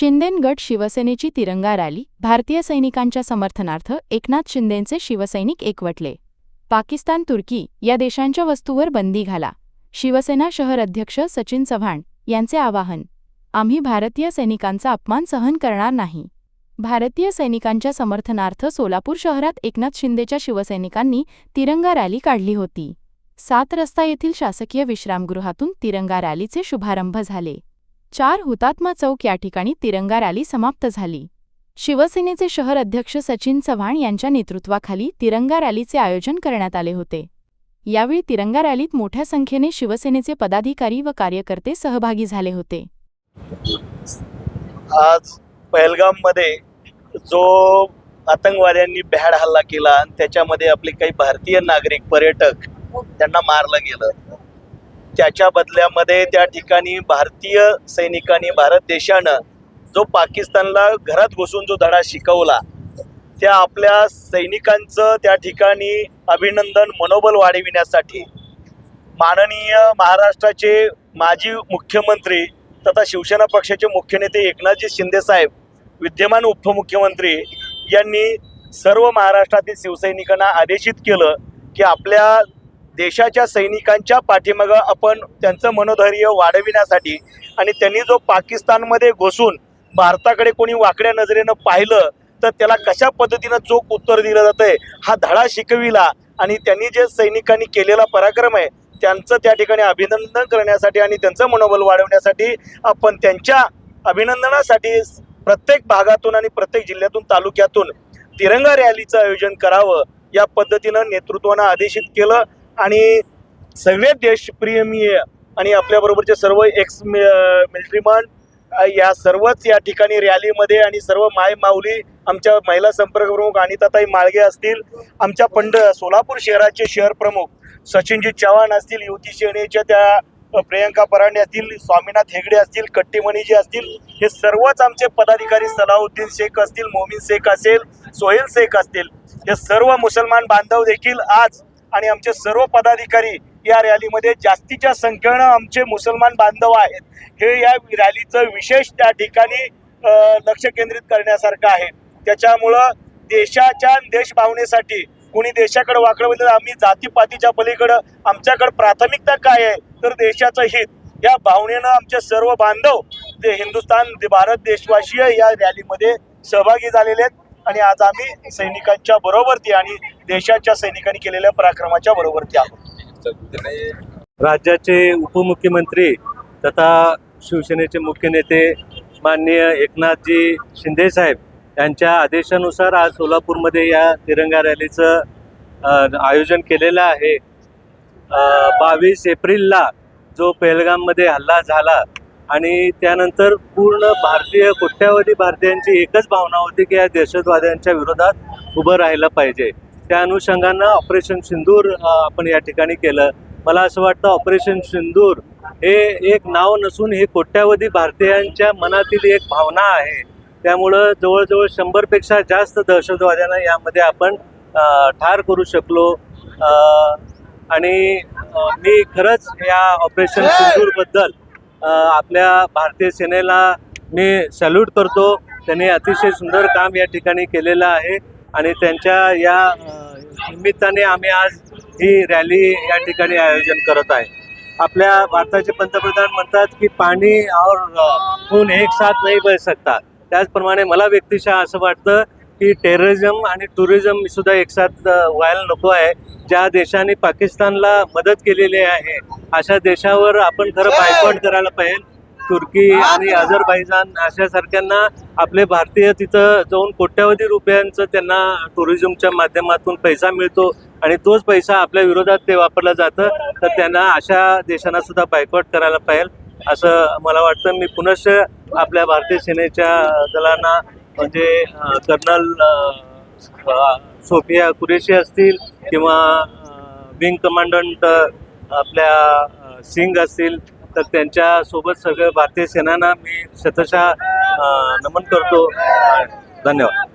शिंदेन गट शिवसेनेची तिरंगा रॅली भारतीय सैनिकांच्या समर्थनार्थ एकनाथ शिंदेंचे शिवसैनिक एकवटले. पाकिस्तान तुर्की या देशांच्या वस्तूवर बंदी घाला. शिवसेना शहर अध्यक्ष सचिन चव्हाण यांचे आवाहन. आम्ही भारतीय सैनिकांचा अपमान सहन करणार नाही. भारतीय सैनिकांच्या समर्थनार्थ सोलापूर शहरात एकनाथ शिंदेच्या शिवसैनिकांनी तिरंगा रॅली काढली होती. सात रस्ता येथील शासकीय विश्रामगृहातून तिरंगा रॅलीचे शुभारंभ झाले. चार हुतात्मा चौक या ठिकाणी तिरंगा रॅली समाप्त झाली. शिवसेनेचे शहर अध्यक्ष सचिन चव्हाण यांच्या नेतृत्वाखाली तिरंगा रॅलीचे आयोजन करण्यात आले होते. यावेळी तिरंगा रॅलीत मोठ्या संख्येने शिवसेनेचे पदाधिकारी व कार्यकर्ते सहभागी झाले होते. आज पहलगाममध्ये जो आतंकवाद्यांनी भ्याड हल्ला केला आणि त्याच्यामध्ये आपले काही भारतीय नागरिक पर्यटक त्यांना मारलं गेलं. त्याच्या बदल्यामध्ये त्या ठिकाणी भारतीय सैनिकांनी भारत देशानं जो पाकिस्तानला घरात घुसून जो धडा शिकवला त्या आपल्या सैनिकांचं त्या ठिकाणी अभिनंदन मनोबल वाढविण्यासाठी माननीय महाराष्ट्राचे माजी मुख्यमंत्री तथा शिवसेना पक्षाचे मुख्य नेते एकनाथजी शिंदेसाहेब विद्यमान उपमुख्यमंत्री यांनी सर्व महाराष्ट्रातील शिवसैनिकांना आदेशित केलं की आपल्या देशाच्या सैनिकांच्या पाठीमागं आपण त्यांचं मनोधैर्य वाढविण्यासाठी आणि त्यांनी जो पाकिस्तानमध्ये घुसून भारताकडे कोणी वाकड्या नजरेनं पाहिलं तर त्याला कशा पद्धतीनं चोख उत्तर दिलं जातंय हा धडा शिकविला आणि त्यांनी जे सैनिकांनी केलेला पराक्रम आहे त्यांचं त्या ठिकाणी अभिनंदन करण्यासाठी आणि त्यांचं मनोबल वाढवण्यासाठी आपण त्यांच्या अभिनंदनासाठी प्रत्येक भागातून आणि प्रत्येक जिल्ह्यातून तालुक्यातून तिरंगा रॅलीचं आयोजन करावं या पद्धतीनं नेतृत्वानं आदेशित केलं. आणि सगळे देशप्रेमीय आणि आपल्याबरोबरचे सर्व एक्स मिलिटरीमन या सर्वच या ठिकाणी रॅलीमध्ये आणि सर्व माय माऊली आमच्या महिला संपर्क प्रमुख अनिताताई माळगे असतील आमच्या पंढ सोलापूर शहराचे शहर प्रमुख सचिनजी चव्हाण असतील युती सेनेच्या त्या प्रियंका परांडे असतील स्वामीनाथ हेगडे असतील कट्टीमणीजी असतील हे सर्वच आमचे पदाधिकारी सलाउद्दीन शेख असतील मोमीन शेख असेल सोहेल शेख असतील हे सर्व मुसलमान बांधव देखील आज आणि आमचे सर्व पदाधिकारी या रॅलीमध्ये जास्तीच्या संख्येनं आमचे मुसलमान बांधव आहेत. हे या रॅलीचं विशेष त्या ठिकाणी लक्ष केंद्रित करण्यासारखं आहे. त्याच्यामुळं देशाच्या देशभावनेसाठी कोणी देशाकडे वाकडं म्हणजे आम्ही जातीपातीच्या पलीकडं आमच्याकडे प्राथमिकता काय आहे? तर देशाचं हित. या भावनेनं आमचे सर्व बांधव ते हिंदुस्थान भारत देशवासीय या रॅलीमध्ये सहभागी झालेले आहेत. आणि आज आम्ही सैनिकांच्या बरोबरती आणि देशाच्या सैनिकांनी केलेल्या पराक्रमाच्या बरोबरती आहोत. राज्याचे उपमुख्यमंत्री तथा शिवसेनेचे मुख्य नेते माननीय एकनाथजी शिंदेसाहेब यांच्या आदेशानुसार आज सोलापूरमध्ये या तिरंगा रॅलीचं आयोजन केलेलं आहे. बावीस एप्रिलला जो पेहलगाममध्ये हल्ला झाला आणि त्यानंतर पूर्ण भारतीय कोट्यावधी भारतीयांची एकच भावना होती की या दहशतवाद्यांच्या विरोधात उभं राहिलं पाहिजे. त्या अनुषंगानं ऑपरेशन सिंदूर आपण या ठिकाणी केलं. मला असं वाटतं ऑपरेशन सिंदूर हे एक नाव नसून हे कोट्यावधी भारतीयांच्या मनातील एक भावना आहे. त्यामुळं जवळजवळ शंभरपेक्षा जास्त दहशतवाद्यांना यामध्ये आपण ठार करू शकलो. आणि मी खरंच या ऑपरेशन सिंदूरबद्दल आपल्या भारतीय सेनेला मी सॅल्यूट करतो. त्यांनी अतिशय सुंदर काम या ठिकाणी केलेलं आहे आणि त्यांच्या या निमित्ताने आम्ही आज ही रॅली या ठिकाणी आयोजन करत आहे. आपल्या भारताचे पंतप्रधान म्हणतात की पाणी और खून एक साथ नाही बह सकता त्याचप्रमाणे मला व्यक्तिशः असं वाटतं की टेररिझम आणि टुरिझम सुद्धा एकसाथ व्हायला नको आहे. ज्या देशाने पाकिस्तानला मदत केलेली आहे अशा देशावर आपण खरं बायकॉट करायला पाहिजे. तुर्की आणि अझरबैजान अशासारख्यांना आपले भारतीय तिथं जाऊन कोट्यावधी रुपयांचं त्यांना टुरिझमच्या माध्यमातून पैसा मिळतो आणि तोच पैसा आपल्या विरोधात ते वापरला जातं. तर त्यांना अशा देशांना सुद्धा बायकॉट करायला पाहिजे. असं मला वाटतं. मी पुनश्च आपल्या भारतीय सेनेच्या दलांना म्हणजे कर्नल सोफिया कुरेशी असतील किंवा विंग कमांडंट आपल्या सिंग असतील तर त्यांच्यासोबत सगळं भारतीय सेनांना मी शतशः नमन करतो. धन्यवाद.